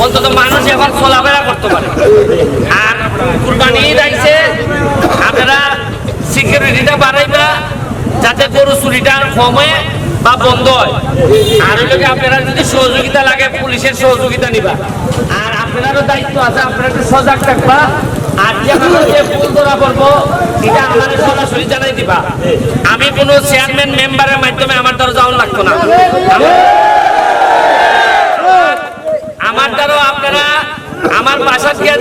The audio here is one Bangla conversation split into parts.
অন্তত মানুষ এখন চলাফেরা করতে পারে। আর কুরবানি ঈদ আইছে, আপনারা সিকিউরিটিটা বাড়াইবা, যাতে গরু চুরিটা কমে বা বন্ধ হয়। আর হইল কি, আপনারা যদি সহযোগিতা লাগে, পুলিশের সহযোগিতা নিবা। আর আপনারও দায়িত্ব আছে, আপনারা একটু সজাগ থাকবা। আর যে ভুল ধরা পড়ব এটা আমাদের সরাসরি জানাই দিবা। আমি কোনো চেয়ারম্যান মেম্বারের মাধ্যমে আমার দ্বারা যাওয়ার লাগতো না আমার- আমার দ্বারাও আপনারা আমার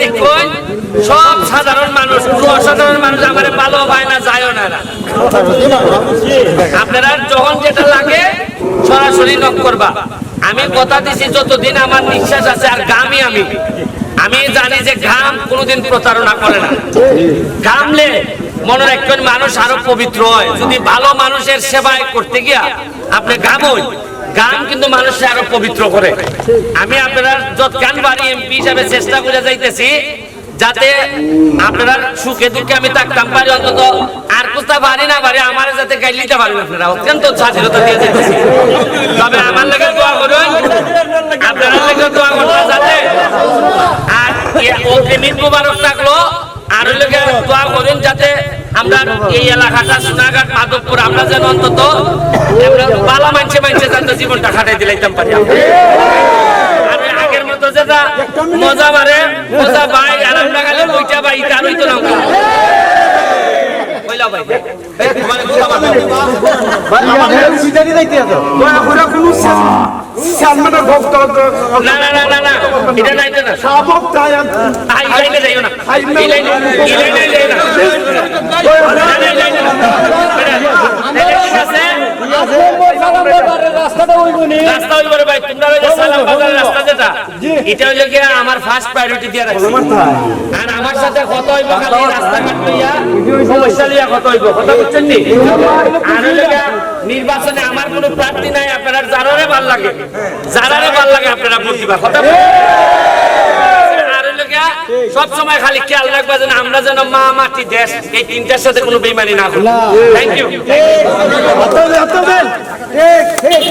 গিয়া দেখুন, সব সাধারণ মানুষ, অসাধারণ মানুষ আমার ভালো পায় না না আপনারা যখন যেটা লাগে সরাসরি নক করবা। আমি কথা দিছি, যতদিন আমার নিঃশ্বাস আছে, আর গামই আমি। আমি জানি যে ঘাম কোনোদিন প্রতারণা করে না। ঘামলে মনে রাখবেন মানুষ আরও পবিত্র হয়। যদি ভালো মানুষের সেবায় করতে গিয়া আপনি ঘামই গান কিন্তু মানুষকে আরও পবিত্র করে। আমি আপনারা যৎকান বাড়ি এমপি হিসাবে চেষ্টা করে যাইতেছি, যাতে আপনারা সুখে দুঃখে আমি থাকতাম পারি অন্তত আর কোথা পারি না পারি আমার যাতে গাইল নিতে পারেন আপনারা। অত্যন্ত স্বাধীনতা দিয়ে যেতেছি তবে আমার লেগে দোয়া করুন, আপনারা লেগে দোয়া করবেন যাতে আর এ- অগ্রিমিত মুবারক থাকল, আর লেগে দোয়া করুন যাতে আমরা এই এলাকাটা সোনাঘাট মাধবপুর আমরা যেন অন্তত বালা মানছে মানছে যাতে জীবনটা খাটাই দিলাইতাম পারি। আগের মতো যেটা মজা মারে মজা পাই আর আমরা বইটা পাই তার হইতো না আমরা। কইলা ভাই এই, তোমার কথা মাথা। দয়া করে কোনো সামনে ভক্ত না না না না না এটা না শাবক তাই আই লাইনে যাইও না এই লাইনে এই লাইনে যাইও না এই লাইনে না। এটা? রাস্তা হইল ভাই তোমরা সালাম রাস্তা এটা হইল গিয়া আমার ফার্স্ট প্রায়োরিটি দিয়ে রাখছি। আর আমার সাথে কত হইব খালি রাস্তাঘাট লইয়া সমস্যা লইয়া কত হইব। কথা বুঝছেন নি আর হইল নির্বাচনে আমার কোনো প্রার্থী নাই আপনারা যারারে ভালো লাগে। যারারে ভালো লাগে আপনারা ভোট দিবা। কথা সব সময় খালি খেয়াল রাখবা যেন আমরা যেন মা মাটি দেশ এই তিনটার সাথে কোনো বেইমানি না করি থ্যাংক ইউ